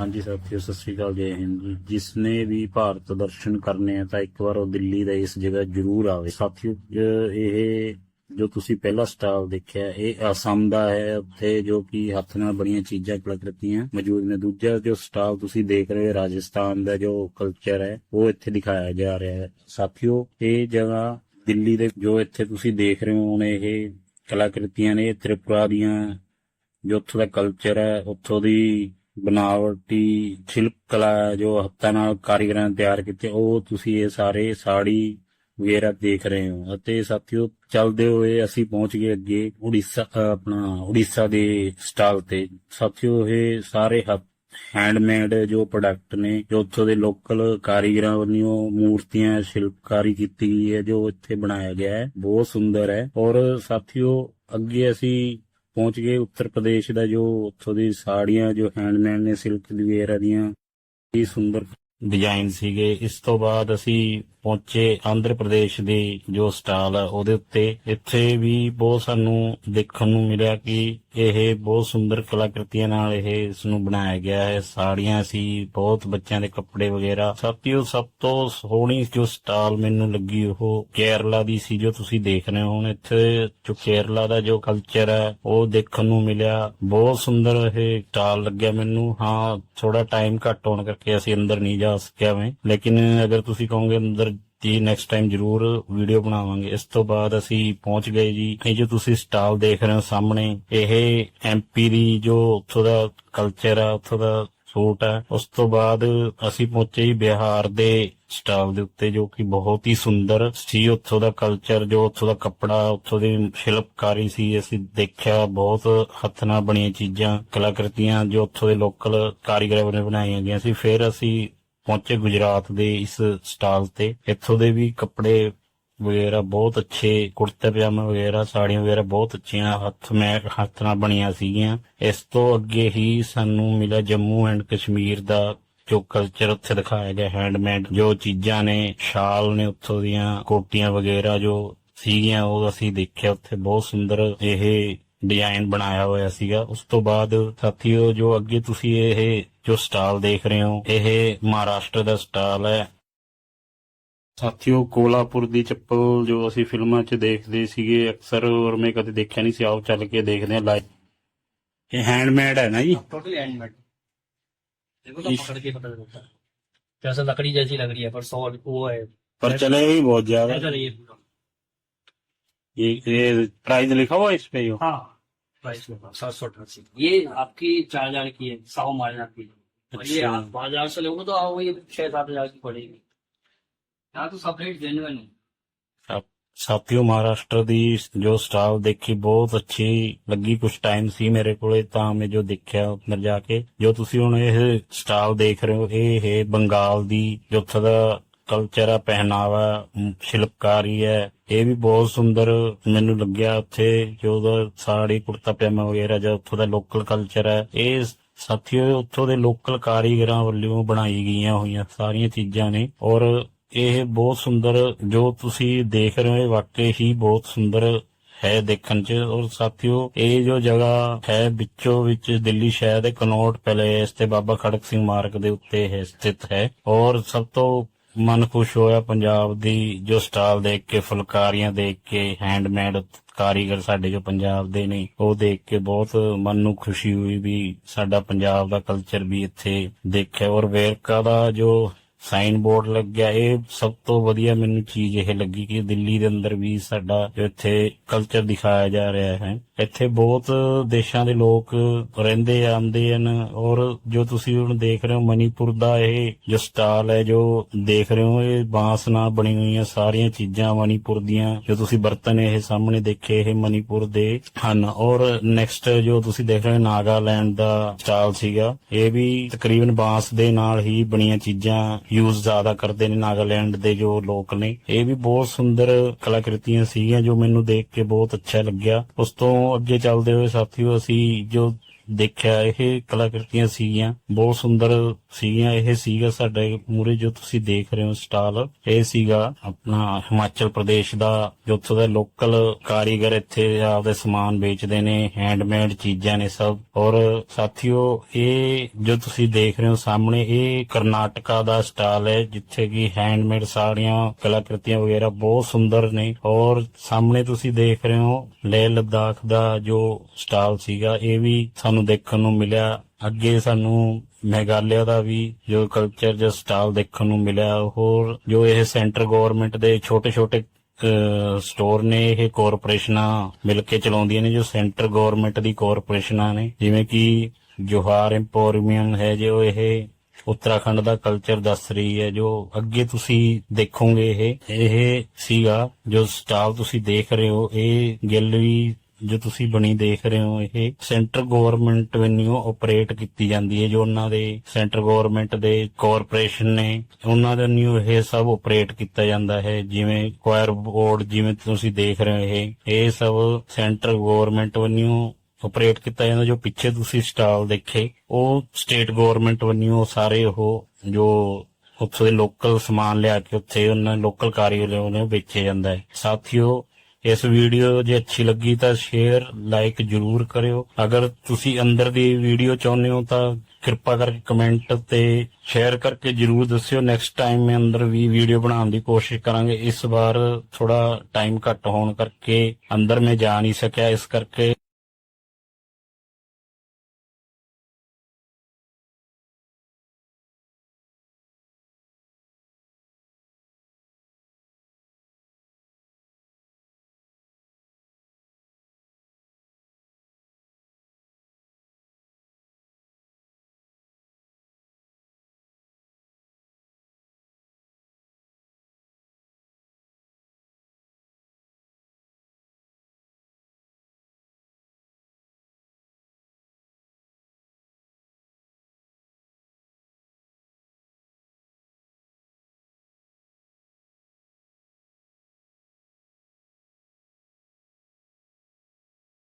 ਹਾਂਜੀ ਸਾਥੀਓ ਸਤਿ ਸ੍ਰੀ ਅਕਾਲ, ਜੈ ਹਿੰਦ ਜੀ। ਜਿਸਨੇ ਵੀ ਭਾਰਤ ਦਰਸ਼ਨ ਕਰਨੇ ਆ, ਤਾਂ ਇੱਕ ਵਾਰ ਉਹ ਦਿੱਲੀ ਦਾ ਇਸ ਜਗ੍ਹਾ ਜ਼ਰੂਰ ਆਵੇ। ਸਾਥੀਓ ਇਹ ਜੋ ਤੁਸੀਂ ਪਹਿਲਾ ਸਟਾਲ ਦੇਖਿਆ, ਇਹ ਅਸਮ ਦਾ ਹੈ। ਉੱਥੇ ਜੋ ਕਿ ਹੱਥ ਨਾਲ ਬਣੀਆਂ ਚੀਜ਼ਾਂ ਕਲਾਕ੍ਰਿਤੀਆਂ ਮੌਜੂਦ ਨੇ। ਦੂਜਾ ਜੋ ਸਟਾਲ ਤੁਸੀਂ ਦੇਖ ਰਹੇ ਹੋ, ਰਾਜਸਥਾਨ ਦਾ ਜੋ ਕਲਚਰ ਹੈ, ਉਹ ਇੱਥੇ ਦਿਖਾਇਆ ਜਾ ਰਿਹਾ ਹੈ। ਸਾਥੀਓ, ਇਹ ਜਗ੍ਹਾ ਦਿੱਲੀ ਦੇ ਜੋ ਇੱਥੇ ਤੁਸੀਂ ਦੇਖ ਰਹੇ ਹੋ ਇਹ ਕਲਾਕ੍ਰਿਤੀਆਂ ਨੇ। ਇਹ ਤ੍ਰਿਪੁਰਾ ਦੀਆਂ ਜੋ ਉੱਥੋਂ ਦਾ ਕਲਚਰ ਹੈ, ਉੱਥੋਂ ਦੀ ਬਨਾਵਟੀ ਸ਼ਿਲਪ ਕਲਾ ਜੋ ਹੱਥਾਂ ਨਾਲ ਕਾਰੀਗਰਾਂ ਨੇ ਤਿਆਰ ਕੀਤੇ, ਉਹ ਤੁਸੀਂ ਇਹ ਸਾਰੇ ਸਾੜੀ ਵਗੈਰਾ ਦੇਖ ਰਹੇ ਹੋ। ਅਤੇ ਸਾਥੀਓ, ਚੱਲਦੇ ਹੋਏ ਅਸੀਂ ਪਹੁੰਚ ਗਏ ਅੱਗੇ ਉੜੀਸਾ ਆਪਣਾ ਉੜੀਸਾ ਦੇ ਸਟਾਲ ਤੇ। ਸਾਥੀਓ, ਇਹ ਸਾਰੇ ਹੱਥ ਹੈਂਡਮੇਡ ਜੋ ਪ੍ਰੋਡਕਟ ਨੇ, ਜੋ ਉੱਥੋਂ ਦੇ ਲੋਕਲ ਕਾਰੀਗਰਾਂ ਵੱਲੋਂ ਮੂਰਤੀਆਂ, ਸ਼ਿਲਪਕਾਰੀ ਕੀਤੀ ਗਈ ਹੈ, ਜੋ ਇੱਥੇ ਬਣਾਇਆ ਗਿਆ ਹੈ। ਬਹੁਤ ਸੁੰਦਰ ਹੈ। ਔਰ ਸਾਥੀਓ, ਅੱਗੇ ਅਸੀਂ ਪਹੁੰਚ ਗਏ ਉੱਤਰ ਪ੍ਰਦੇਸ਼ ਦਾ, ਜੋ ਉੱਥੋਂ ਦੀ ਸਾੜੀਆਂ, ਜੋ ਹੈਂਡਮੇਡ ਨੇ ਸਿਲਕ ਦੀ ਵੇਅਰ ਦੀਆਂ ਇਹ ਸੁੰਦਰ ਡਿਜ਼ਾਈਨ ਸੀਗੇ। ਇਸ ਤੋਂ ਬਾਅਦ ਅਸੀਂ ਪਹੁੰਚੇ ਆਂਧਰ ਪ੍ਰਦੇਸ਼ ਦੇ ਜੋ ਸਟਾਲ ਹੈ ਉਹਦੇ ਉੱਤੇ। ਇੱਥੇ ਵੀ ਬਹੁਤ ਸਾਨੂੰ ਦੇਖਣ ਨੂੰ ਮਿਲਿਆ ਕਿ ਇਹ ਬਹੁਤ ਸੁੰਦਰ ਕਲਾਕ੍ਰਿਤੀਆਂ ਨਾਲ ਇਹ ਇਸ ਨੂੰ ਬਣਾਇਆ ਗਿਆ ਹੈ। ਸਾੜੀਆਂ ਸੀ, ਬਹੁਤ ਬੱਚਿਆਂ ਦੇ ਕੱਪੜੇ ਵਗੈਰਾ। ਸਾਥੀਓ, ਸਭ ਤੋਂ ਸੋਹਣੀ ਜੋ ਸਟਾਲ ਮੈਨੂੰ ਲੱਗੀ ਉਹ ਕੇਰਲਾ ਦੀ ਸੀ ਜੋ ਤੁਸੀਂ ਦੇਖ ਰਹੇ ਹੋ। ਹੁਣ ਇੱਥੇ ਜੋ ਕੇਰਲਾ ਦਾ ਜੋ ਕਲਚਰ ਹੈ, ਉਹ ਦੇਖਣ ਨੂੰ ਮਿਲਿਆ। ਬਹੁਤ ਸੁੰਦਰ ਇਹ ਸਟਾਲ ਲੱਗਿਆ ਮੈਨੂੰ। ਹਾਂ ਥੋੜਾ ਟਾਈਮ ਘੱਟ ਹੋਣ ਕਰਕੇ ਅਸੀਂ ਅੰਦਰ ਨਹੀਂ ਜਾ ਸਕਿਆ ਮੈਂ ਲੇਕਿਨ ਅਗਰ ਤੁਸੀਂ ਕਹੋਗੇ ਅੰਦਰ ਜੀ ਨੈਕਸਟ ਟਾਈਮ ਜ਼ਰੂਰ ਵੀਡੀਓ ਬਣਾਵਾਂਗੇ। ਇਸ ਤੋਂ ਬਾਅਦ ਅਸੀਂ ਪਹੁੰਚ ਗਏ ਜੀ। ਇਹ ਜੋ ਤੁਸੀਂ ਸਟਾਲ ਦੇਖ ਰਹੇ ਹੋ ਸਾਹਮਣੇ, ਇਹ ਐਮਪੀ ਦੀ ਜੋ ਉੱਥੋਂ ਦਾ ਕਲਚਰ ਆ, ਉੱਥੋਂ ਦਾ ਸੂਟ ਹੈ ਉਸ ਤੋਂ ਬਾਅਦ ਅਸੀਂ ਪਹੁੰਚੇ ਜੀ ਬਿਹਾਰ ਦੇ ਸਟਾਲ ਦੇ ਉੱਤੇ, ਜੋ ਕਿ ਬਹੁਤ ਹੀ ਸੁੰਦਰ ਸੀ ਉੱਥੋਂ ਦਾ ਕਲਚਰ ਜੋ ਉੱਥੋਂ ਦਾ ਕੱਪੜਾ, ਉੱਥੋਂ ਦੀ ਸ਼ਿਲਪਕਾਰੀ ਸੀ। ਅਸੀਂ ਦੇਖਿਆ ਬਹੁਤ ਹੱਥ ਨਾਲ ਬਣੀਆਂ ਚੀਜ਼ਾਂ, ਕਲਾਕ੍ਰਿਤੀਆਂ ਜੋ ਉੱਥੋਂ ਦੇ ਲੋਕਲ ਕਾਰੀਗਰਾਂ ਵੱਲੋਂ ਬਣਾਈਆਂ ਗਈਆਂ ਸੀ। ਫਿਰ ਅਸੀਂ ਪਹੁੰਚੇ ਗੁਜਰਾਤ ਦੇ ਇਸ ਸਟਾਲ ਤੇ। ਇੱਥੋਂ ਦੇ ਵੀ ਕੱਪੜੇ ਵਗੈਰਾ ਬਹੁਤ ਅੱਛੇ, ਕੁੜਤੇ ਪਜਾਮੇ ਵਗੈਰਾ, ਸਾੜੀਆਂ ਵਗੈਰਾ ਬਹੁਤ ਅੱਛੀਆਂ, ਹੱਥ ਮੈਂ ਹੱਥ ਨਾਲ ਬਣੀਆਂ ਸੀਗੀਆਂ। ਇਸ ਤੋਂ ਅੱਗੇ ਹੀ ਸਾਨੂੰ ਮਿਲਿਆ ਜੰਮੂ ਐਂਡ ਕਸ਼ਮੀਰ ਦਾ ਜੋ ਕਲਚਰ ਉੱਥੇ ਦਿਖਾਇਆ ਗਿਆ ਹੈਂਡਮੇਡ ਜੋ ਚੀਜ਼ਾਂ ਨੇ, ਸ਼ਾਲ ਨੇ ਉੱਥੋਂ ਦੀਆਂ, ਕੋਟੀਆਂ ਵਗੈਰਾ ਜੋ ਸੀਗੀਆਂ, ਉਹ ਅਸੀਂ ਦੇਖਿਆ। ਉੱਥੇ ਬਹੁਤ ਸੁੰਦਰ ਇਹ ਡਿਜ਼ਾਈਨ ਬਣਾਇਆ ਹੋਇਆ ਸੀਗਾ ਉਸ ਤੋਂ ਬਾਅਦ ਸਾਥੀਓ ਜੋ ਅੱਗੇ ਤੁਸੀਂ ਇਹ ਜੋ ਸਟਾਲ ਦੇਖ ਰਹੇ ਹੋ ਇਹ ਮਹਾਰਾਸ਼ਟਰ ਦਾ ਸਟਾਲ ਹੈ ਸਾਥੀਓ ਕੋਲਾਪੁਰ ਦੀ ਚੱਪਲ ਜੋ ਅਸੀਂ ਫਿਲਮਾਂ 'ਚ ਦੇਖਦੇ ਸੀਗੇ ਅਕਸਰ ਔਰ ਮੈਂ ਕਦੇ ਦੇਖਿਆ ਨਹੀਂ ਸੀ ਆਓ ਚੱਲ ਕੇ ਦੇਖਦੇ ਹਾਂ ਲਾਈਵ ਇਹ ਹੈਂਡਮੇਡ ਹੈ ਨਾ ਜੀ टोटली हैंडमेड देखो तो इस- पकड़ के पता चलता है जैसे लकड़ी जैसी लग रही है पर सौ वो है पर चले भी बहुत ज्यादा ऐसा नहीं है पूरा ये ये प्राइस लिखा हुआ है इस पे यो हाँ प्राइस में सात सौ अठासी ये आपकी चार हजार की है सौ मारना की और ये अच्छा। आप बाजार से लोगे तो आपको ये छह सात हजार की पड़ेगी यहाँ तो सब रेट जेन्युइन है ਸਾ- ਸਾਥੀਓ ਮਹਾਰਾਸ਼ਟਰ ਦੀ ਜੋ ਸਟਾਲ ਦੇਖੀ ਬਹੁਤ ਅੱਛੀ ਲੱਗੀ ਕੁਝ ਟਾਈਮ ਸੀ ਮੇਰੇ ਕੋਲੇ ਤਾਂ ਮੈਂ ਜੋ ਦੇਖਿਆ ਅੰਦਰ ਜਾ ਕੇ ਜੋ ਤੁਸੀਂ ਹੁਣ ਇਹ ਸਟਾਲ ਦੇਖ ਰਹੇ ਹੋ ਇਹ ਹੈ ਬੰਗਾਲ ਦੀ ਜੋ ਉੱਥੋਂ ਦਾ ਕਲਚਰ ਆ, ਪਹਿਨਾਵਾ ਸ਼ਿਲਪਕਾਰੀ ਹੈ। ਇਹ ਵੀ ਬਹੁਤ ਸੁੰਦਰ ਮੈਨੂੰ ਲੱਗਿਆ ਉੱਥੇ ਜੋ ਉਹਦਾ ਸਾੜੀ, ਕੁੜਤਾ, ਪਜਾਮਾ ਵਗੈਰਾ, ਜੋ ਉੱਥੋਂ ਦਾ ਲੋਕਲ ਕਲਚਰ ਹੈ। ਇਹ ਸਾਥੀਓ, ਉੱਥੋਂ ਦੇ ਲੋਕਲ ਕਾਰੀਗਰਾਂ ਵੱਲੋਂ ਬਣਾਈ ਗਈਆਂ ਹੋਈਆਂ ਸਾਰੀਆਂ ਚੀਜ਼ਾਂ ਨੇ। ਔਰ ਇਹ ਬਹੁਤ ਸੁੰਦਰ, ਜੋ ਤੁਸੀਂ ਦੇਖ ਰਹੇ ਹੋ, ਇਹ ਵਾਕਈ ਹੀ ਬਹੁਤ ਸੁੰਦਰ ਹੈ ਦੇਖਣ ਚ। ਔਰ ਸਾਥੀਓ, ਇਹ ਜੋ ਜਗ੍ਹਾ ਹੈ ਵਿੱਚੋਂ ਵਿੱਚ, ਦਿੱਲੀ ਸ਼ਹਿਰ ਦੇ ਕਨੌਟ ਪੈਲੇਸ ਤੇ ਬਾਬਾ ਖੜਕ ਸਿੰਘ ਮਾਰਗ ਦੇ ਉੱਤੇ ਹੈ ਸਥਿਤ ਹੈ। ਔਰ ਸਭ ਤੋਂ ਮਨ ਖੁਸ਼ ਹੋਇਆ ਪੰਜਾਬ ਦੀ ਜੋ ਸਟਾਲ ਦੇਖ ਕੇ, ਫੁਲਕਾਰੀਆਂ ਦੇਖ ਕੇ ਹੈਂਡਮੇਡ ਕਾਰੀਗਰ ਸਾਡੇ ਜੋ ਪੰਜਾਬ ਦੇ ਨੇ, ਉਹ ਦੇਖ ਕੇ ਬਹੁਤ ਮਨ ਨੂੰ ਖੁਸ਼ੀ ਹੋਈ ਵੀ ਸਾਡਾ ਪੰਜਾਬ ਦਾ ਕਲਚਰ ਵੀ ਇੱਥੇ ਦੇਖਿਆ ਔਰ ਵੇਰਕਾ ਦਾ ਜੋ ਸਾਈਨ ਬੋਰਡ ਲੱਗਿਆ। ਇਹ ਸਭ ਤੋਂ ਵਧੀਆ ਮੈਨੂੰ ਚੀਜ਼ ਇਹ ਲੱਗੀ ਕਿ ਦਿੱਲੀ ਦੇ ਅੰਦਰ ਵੀ ਸਾਡਾ ਇੱਥੇ ਕਲਚਰ ਦਿਖਾਇਆ ਜਾ ਰਿਹਾ ਹੈ। ਇੱਥੇ ਬਹੁਤ ਦੇਸ਼ਾਂ ਦੇ ਲੋਕ ਰਹਿੰਦੇ, ਆਉਂਦੇ ਹਨ ਔਰ ਜੋ ਤੁਸੀਂ ਹੁਣ ਦੇਖ ਰਹੇ ਹੋ, ਮਨੀਪੁਰ ਦਾ ਇਹ ਜੋ ਸਟਾਲ ਹੈ, ਜੋ ਦੇਖ ਰਹੇ ਹੋ, ਇਹ ਬਾਂਸ ਨਾਲ ਬਣੀ ਹੋਈਆਂ ਸਾਰੀਆਂ ਚੀਜ਼ਾਂ ਮਨੀਪੁਰ ਦੀਆਂ, ਜੋ ਤੁਸੀਂ ਬਰਤਨ ਇਹ ਸਾਹਮਣੇ ਦੇਖੇ, ਇਹ ਮਨੀਪੁਰ ਦੇ ਹਨ। ਔਰ ਨੈਕਸਟ ਜੋ ਤੁਸੀਂ ਦੇਖ ਰਹੇ ਹੋ, ਨਾਗਾਲੈਂਡ ਦਾ ਸਟਾਲ ਸੀਗਾ, ਇਹ ਵੀ ਤਕਰੀਬਨ ਬਾਂਸ ਦੇ ਨਾਲ ਹੀ ਬਣੀਆਂ ਚੀਜ਼ਾਂ ਯੂਜ਼ ਜ਼ਿਆਦਾ ਕਰਦੇ ਨੇ ਨਾਗਾਲੈਂਡ ਦੇ ਜੋ ਲੋਕ ਨੇ। ਇਹ ਵੀ ਬਹੁਤ ਸੁੰਦਰ ਕਲਾਕ੍ਰਿਤੀਆਂ ਸੀਗੀਆਂ ਜੋ ਮੈਨੂੰ ਦੇਖ ਕੇ ਬਹੁਤ ਅੱਛਾ ਲੱਗਿਆ। ਉਸ ਤੋਂ ਅੱਗੇ ਚੱਲਦੇ ਹੋਏ ਸਾਥੀਓ ਅਸੀਂ ਜੋ ਦੇਖਿਆ, ਇਹ ਕਲਾਕ੍ਰਿਤੀਆਂ ਸੀਗੀਆਂ, ਬਹੁਤ ਸੁੰਦਰ ਸੀਗੀਆਂ, ਇਹ ਸੀਗਾ ਸਾਡੇ ਮੂਰੇ ਜੋ ਤੁਸੀਂ ਦੇਖ ਰਹੇ ਹੋ ਸਟਾਲ, ਇਹ ਸੀਗਾ ਆਪਣਾ ਹਿਮਾਚਲ ਪ੍ਰਦੇਸ਼ ਦਾ, ਜੋ ਉੱਥੋਂ ਦਾ ਲੋਕਲ ਕਾਰੀਗਰ ਇੱਥੇ ਆਪਦੇ ਸਮਾਨ ਵੇਚਦੇ ਨੇ ਹੈਂਡਮੇਡ ਚੀਜ਼ਾਂ ਨੇ ਸਭ। ਔਰ ਸਾਥੀਓ, ਇਹ ਜੋ ਤੁਸੀਂ ਦੇਖ ਰਹੇ ਹੋ ਸਾਹਮਣੇ, ਇਹ ਕਰਨਾਟਕਾ ਦਾ ਸਟਾਲ ਹੈ, ਜਿੱਥੇ ਕਿ ਹੈਂਡਮੇਡ ਸਾੜੀਆਂ, ਕਲਾਕ੍ਰਿਤੀਆਂ ਵਗੈਰਾ ਬਹੁਤ ਸੁੰਦਰ ਨੇ। ਔਰ ਸਾਹਮਣੇ ਤੁਸੀਂ ਦੇਖ ਰਹੇ ਹੋ ਲੇਹ ਲਦਾਖ ਦਾ ਜੋ ਸਟਾਲ ਸੀਗਾ, ਇਹ ਵੀ ਸਾਨੂੰ ਦੇਖਣ ਨੂੰ ਮਿਲਿਆ। ਅੱਗੇ ਸਾਨੂੰ ਮੇਘਾਲਿਆ ਦਾ ਵੀ ਜੋ ਕਲਚਰ ਜੋ ਸਟਾਲ ਦੇਖਣ ਨੂੰ ਮਿਲਿਆ। ਹੋਰ ਜੋ ਇਹ ਸੈਂਟਰ ਗਵਰਨਮੈਂਟ ਦੇ ਛੋਟੇ ਛੋਟੇ ਸਟੋਰ ਨੇ, ਇਹ ਕਾਰਪੋਰੇਸ਼ਨਾਂ ਮਿਲ ਕੇ ਚਲਾਉਂਦੀਆਂ ਨੇ, ਜੋ ਸੈਂਟਰ ਗਵਰਨਮੈਂਟ ਦੀ ਕਾਰਪੋਰੇਸ਼ਨਾਂ ਨੇ। ਜਿਵੇਂ ਕਿ ਜੋਹਾਰ ਇੰਪੋਰੀਅਮ ਹੈ ਜੋ ਇਹ ਉੱਤਰਾਖੰਡ ਦਾ ਕਲਚਰ ਦੱਸ ਰਹੀ ਹੈ, ਜੋ ਅੱਗੇ ਤੁਸੀਂ ਦੇਖੋਗੇ ਇਹ ਇਹ ਸੀਗਾ ਜੋ ਸਟਾਲ ਤੁਸੀਂ ਦੇਖ ਰਹੇ ਹੋ। ਇਹ ਗੈਲਰੀ ਜੋ ਤੁਸੀਂ ਬਣੀ ਦੇਖ ਰਹੇ ਹੋ, ਇਹ ਸੈਂਟਰ ਗਵਰਨਮੈਂਟ ਵੱਲੋਂ ਆਪਰੇਟ ਕੀਤੀ ਜਾਂਦੀ ਹੈ, ਜੋ ਉਹਨਾਂ ਦੇ ਸੈਂਟਰ ਗਵਰਨਮੈਂਟ ਦੇ ਕਾਰਪੋਰੇਸ਼ਨ ਨੇ, ਉਹਨਾਂ ਦੇ ਨਿਊ ਇਹ ਸਭ ਆਪਰੇਟ ਕੀਤਾ ਜਾਂਦਾ ਹੈ, ਜਿਵੇਂ ਕੁਆਇਰ ਬੋਰਡ ਜਿਵੇਂ ਤੁਸੀਂ ਦੇਖ ਰਹੇ ਹੋ, ਇਹ ਇਹ ਸਭ ਸੈਂਟਰ ਗਵਰਨਮੈਂਟ ਵੱਲੋਂ ਆਪਰੇਟ ਕੀਤਾ ਜਾਂਦਾ, ਜੋ ਪਿੱਛੇ ਤੁਸੀਂ ਸਟਾਲ ਦੇਖੇ, ਉਹ ਸਟੇਟ ਗਵਰਨਮੈਂਟ ਵੱਲੋਂ ਸਾਰੇ ਉਹ ਜੋ ਉੱਥੇ ਲੋਕਲ ਸਮਾਨ ਲਿਆ ਕੇ ਉੱਥੇ ਉਹਨਾਂ ਲੋਕਲ ਕਾਰੀਗਰ ਨੇ ਉਹ ਵੇਚਿਆ ਜਾਂਦਾ ਹੈ। ਸਾਥੀਓ ਇਸ ਵੀਡੀਓ ਜੇ ਅੱਛੀ ਲੱਗੀ ਤਾਂ ਸ਼ੇਅਰ ਲਾਈਕ ਜਰੂਰ ਕਰਿਓ। ਅਗਰ ਤੁਸੀਂ ਅੰਦਰ ਦੀ ਵੀਡੀਓ ਚਾਹੁੰਦੇ ਹੋ ਤਾਂ ਕਿਰਪਾ ਕਰਕੇ ਕਮੈਂਟ ਤੇ ਸ਼ੇਅਰ ਕਰਕੇ ਜਰੂਰ ਦੱਸਿਓ। ਨੈਕਸਟ ਟਾਈਮ ਮੈਂ ਅੰਦਰ ਵੀ ਵੀਡੀਓ ਬਣਾਉਣ ਦੀ ਕੋਸ਼ਿਸ਼ ਕਰਾਂਗੇ। ਇਸ ਵਾਰ ਥੋੜਾ ਟਾਈਮ ਘੱਟ ਹੋਣ ਕਰਕੇ ਅੰਦਰ ਮੈਂ ਜਾ ਨਹੀਂ ਸਕਿਆ, ਇਸ ਕਰਕੇ